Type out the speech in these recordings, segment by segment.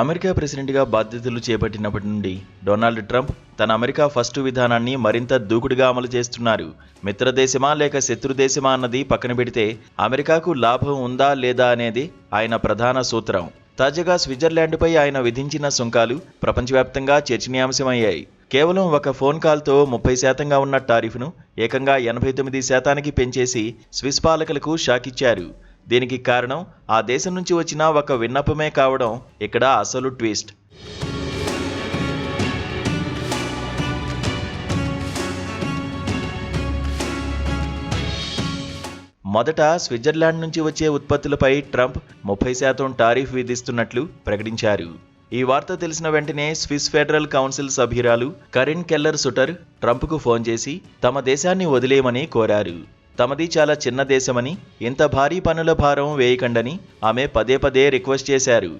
America ప్రెసిడెంట్గా బాధ్యతలు చేపట్టినప్పటి నుండి డొనాల్డ్ ట్రంప్ తన అమెరికా ఫస్ట్ విధానాన్ని మరింత దూకుడుగా అమలు చేస్తున్నారు. మిత్రదేశమా లేక శత్రుదేశమా అన్నది పక్కన పెడితే అమెరికాకు లాభం ఉందా లేదా అనేది ఆయన ప్రధాన సూత్రం. తాజాగా స్విట్జర్లాండ్పై ఆయన విధించిన సుంకాలు ప్రపంచవ్యాప్తంగా చర్చనీయాంశమయ్యాయి. కేవలం ఒక ఫోన్ కాల్తో ముప్పై శాతంగా ఉన్న టారిఫ్ను ఏకంగా ఎనభై తొమ్మిది శాతానికి పెంచేసి స్విస్ పాలకులకు షాకిచ్చారు. దీనికి కారణం ఆ దేశం నుంచి వచ్చిన ఒక విన్నపమే కావడం ఇక్కడ అసలు ట్విస్ట్. మొదట స్విట్జర్లాండ్ నుంచి వచ్చే ఉత్పత్తులపై ట్రంప్ ముప్పై శాతం టారిఫ్ విధిస్తున్నట్లు ప్రకటించారు. ఈ వార్త తెలిసిన వెంటనే స్విస్ ఫెడరల్ కౌన్సిల్ సభ్యురాలు కరిన్ కెల్లర్ సుటర్ ట్రంప్కు ఫోన్ చేసి తమ దేశాన్ని వదిలేయమని కోరారు. తమది చాలా చిన్న దేశమని ఇంత భారీ పనుల భారం వేయకండని ఆమె పదే పదే రిక్వెస్ట్ చేశారు.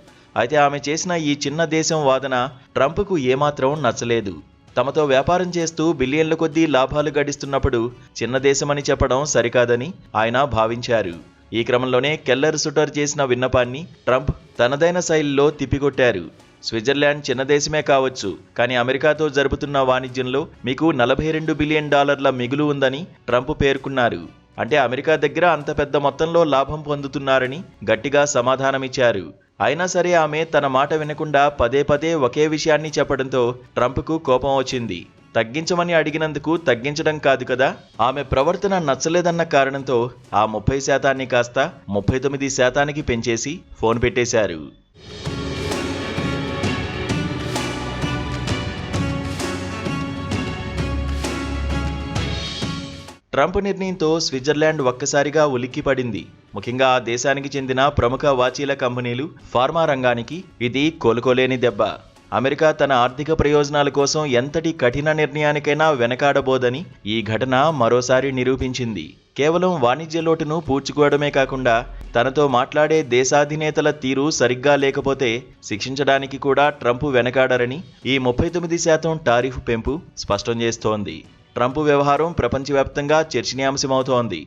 అయితే ఆమె చేసిన ఈ చిన్న దేశం వాదన ట్రంప్కు ఏమాత్రం నచ్చలేదు. తమతో వ్యాపారం చేస్తూ బిలియన్ల కొద్దీ లాభాలు గడిస్తున్నప్పుడు చిన్న దేశమని చెప్పడం సరికాదని ఆయన భావించారు. ఈ క్రమంలోనే కెల్లర్ సుటర్ చేసిన విన్నపాన్ని ట్రంప్ తనదైన శైలిలో తిప్పికొట్టారు. స్విట్జర్లాండ్ చిన్న దేశమే కావచ్చు కానీ అమెరికాతో జరుపుతున్న వాణిజ్యంలో మీకు నలభై రెండు బిలియన్ డాలర్ల మిగులు ఉందని ట్రంప్ పేర్కొన్నారు. అంటే అమెరికా దగ్గర అంత పెద్ద మొత్తంలో లాభం పొందుతున్నారని గట్టిగా సమాధానమిచ్చారు. అయినా సరే ఆమె తన మాట వినకుండా పదే పదే ఒకే విషయాన్ని చెప్పడంతో ట్రంప్కు కోపం వచ్చింది. తగ్గించమని అడిగినందుకు తగ్గించడం కాదు కదా ఆమె ప్రవర్తన నచ్చలేదన్న కారణంతో ఆ ముప్పై శాతాన్ని కాస్త ముప్పై తొమ్మిది శాతానికి పెంచేసి ఫోన్ పెట్టేశారు. ట్రంప్ నిర్ణయంతో స్విట్జర్లాండ్ ఒక్కసారిగా ఉలిక్కిపడింది ముఖ్యంగా ఆ దేశానికి చెందిన ప్రముఖ వాచీల కంపెనీలు ఫార్మా రంగానికి ఇది కోలుకోలేని దెబ్బ. అమెరికా తన ఆర్థిక ప్రయోజనాల కోసం ఎంతటి కఠిన నిర్ణయానికైనా వెనకాడబోదని ఈ ఘటన మరోసారి నిరూపించింది. కేవలం వాణిజ్య లోటును పూడ్చుకోవడమే కాకుండా తనతో మాట్లాడే దేశాధినేతల తీరు సరిగ్గా లేకపోతే శిక్షించడానికి కూడా ట్రంప్ వెనకాడరని ఈ ముప్పై తొమ్మిది శాతం టారిఫ్ పెంపు స్పష్టం చేస్తోంది. ట్రంప్ వ్యవహారం ప్రపంచవ్యాప్తంగా చర్చనీయాంశమవుతోంది.